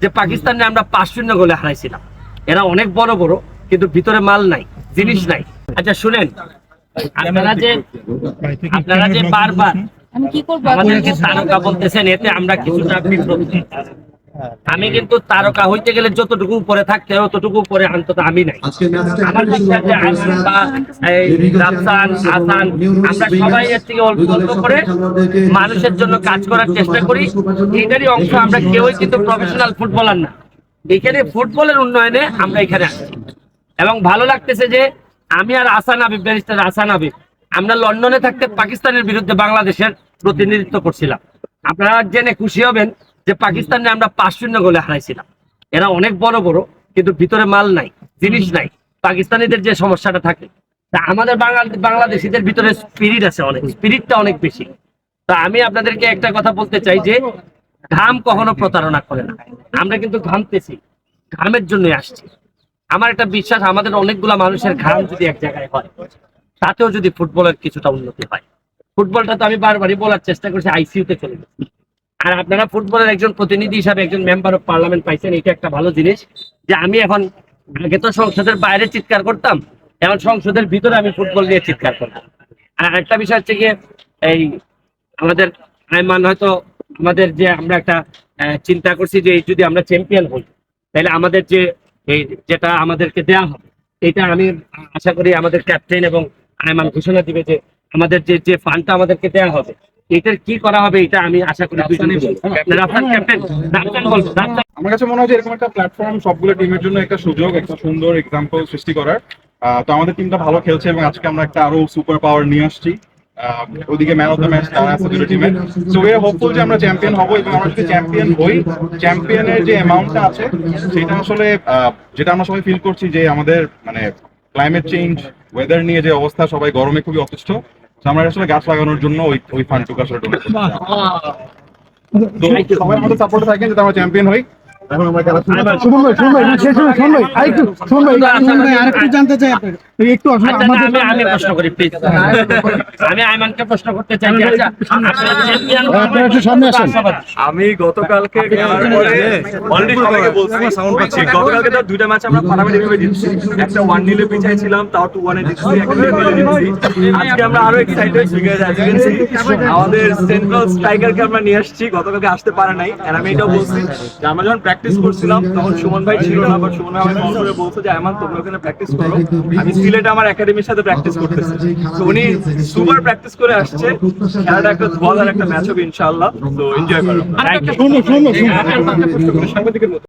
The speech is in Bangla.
যে পাকিস্তানে আমরা পাঁচ শূন্য গোলে হারাইছিলাম। এরা অনেক বড় বড় কিন্তু ভিতরে মাল নাই জিনিস নাই। আচ্ছা শুনেন আপনারা যে আপনারা যে বারবার আমি কি করব? আমাদেরকে তারকা বলতেছেন এতে আমরা কিছুটা বিব্রত। আমি কিন্তু তারকা হইতে গেলে যতটুকু উপরে থাকতে হয় ততটুকু উপরে অন্তত আমি নাই। আমার বিশ্বাস যে বা এই রাফসান আসান আমরা সবাই এর থেকে অল্প অল্প করে মানুষের জন্য কাজ করার চেষ্টা করি। এটারই অংশ আমরা কেউই কিন্তু প্রফেশনাল ফুটবলার না। এখানে ফুটবলের উন্নয়নে আমরা এখানে আসছি এবং ভালো লাগতেছে যে আমি আর আসান আবিব ব্যারিস্টার আসান আবিব আমরা লন্ডনে থাকতে পাকিস্তানের বিরুদ্ধে বাংলাদেশের প্রতিনিধিত্ব করছিলাম। আপনারা জেনে খুশি হবেন যে পাকিস্তানে আমরা পাঁচ শূন্য গোলে হারাইছিলাম। এরা অনেক বড় বড়, কিন্তু ভিতরে মাল নাই, জিনিস নাই। পাকিস্তানিদের যে সমস্যাটা থাকে, তা আমাদের বাংলাদেশিদের ভিতরে স্পিরিট আছে অনেক স্পিরিটটা অনেক বেশি। তা আমি আপনাদেরকে একটা কথা বলতে চাই যে, ঘাম কখনো প্রতারণা করে না। আমরা কিন্তু ঘামতেছি, ঘামের জন্যই আসছি। আমার একটা বিশ্বাস, আমাদের অনেকগুলা মানুষের ঘাম যদি এক জায়গায় হয়, তাতেও যদি ফুটবলের কিছুটা উন্নতি হয়। ফুটবলটা তো আমি বারবারই বলার চেষ্টা করছি আইসিইউতে চলে গেছে। আর আপনারা ফুটবলের একজন প্রতিনিধি হিসাবে একজন মেম্বার অফ পার্লামেন্ট পাইছেন, এটা একটা ভালো জিনিস যে আমি এখন আগে তো সংসদের বাইরে চিৎকার করতাম, এখন সংসদের ভিতরে আমি ফুটবল নিয়ে চিৎকার করতাম আর একটা বিষয় হচ্ছে গিয়ে এই আমাদের আইমান হয়তো আমাদের যে আমরা একটা চিন্তা করছি যে যদি আমরা চ্যাম্পিয়ন হই, তাহলে আমাদের যে এই যেটা আমাদেরকে দেয়া হবে, এটা আমি আশা করি আমাদের ক্যাপ্টেন এবং আইমান ঘোষণা দিবে যে আমাদের যে যে ফান্ডটা আমাদেরকে দেয়া হবে এটার কি করা হবে এটা আমি আশা করি দুজনেই বলব। রাফসান ক্যাপ্টেন রাফসান বলব আমার কাছে মনে হয় যে এরকম একটা প্ল্যাটফর্ম সবগুলো টিমের জন্য একটা সুযোগ একটা সুন্দর এক্সাম্পল সৃষ্টি করার। আহ, তো আমাদের টিমটা ভালো খেলছে এবং আজকে আমরা একটা আরও সুপার পাওয়ার নিয়ে আসছি। আহ, ওদিকে ম্যান অফ দ্য ম্যাচ তারা আছে দুটো টিমের সো উই আর হোপফুল যে আমরা চ্যাম্পিয়ন হব এবং আমরা যদি চ্যাম্পিয়ন হই চ্যাম্পিয়নের যে অ্যামাউন্টটা আছে সেটা আসলে আহ, যেটা আমরা সবাই ফিল করছি যে আমাদের মানে ক্লাইমেট চেঞ্জ ওয়েদার নিয়ে যে অবস্থা সবাই গরমে খুবই অতিষ্ঠ তো আমরা আসলে গাছ লাগানোর জন্য ওই ওই ফান্ডটুকু আসলে ডোনেট করতে তো সবাই আমাদের সাপোর্টে থাকেন যাতে আমরা চ্যাম্পিয়ন হই। আমি আমি প্রশ্ন করি প্লিজ আমি আইমানকে প্রশ্ন করতে চাই যে, আচ্ছা, আপনারা চ্যাম্পিয়ন আপনারা একটু সামনে আসেন। আমি গতকালকে খেলার পরে অলরেডি সবাইকে বলছি যে গতকালকে তো দুইটা ম্যাচ আমরা ভাবে জিতছি একটা ওয়ান নিলে পিছাই ছিলাম তাও টু ওয়ানে আজকে আমরা আরও এক্সাইটেড আমাদের সেন্ট্রাল স্ট্রাইকারকে আমরা নিয়ে আসছি গতকালকে আসতে পারে নাই আর আমি এটাও বলছি যে আমরা যখন প্র্যাকটিস করছিলাম তখন সুমন ভাই ছিল না বাট সুমন ভাই আমাকে ফোন করে বলতো যে এমন তোমরা ওখানে প্র্যাকটিস করো। আমি সিলেটে আমার একাডেমির সাথে প্র্যাকটিস করতেছি। তো উনি সুপার প্র্যাকটিস করে আসছে। খেলাটা একটা ধোয়াদার একটা ম্যাচ হবে ইনশাআল্লাহ। তো এনজয় করো। শুনো শুনো সাংবাদিকের মতো।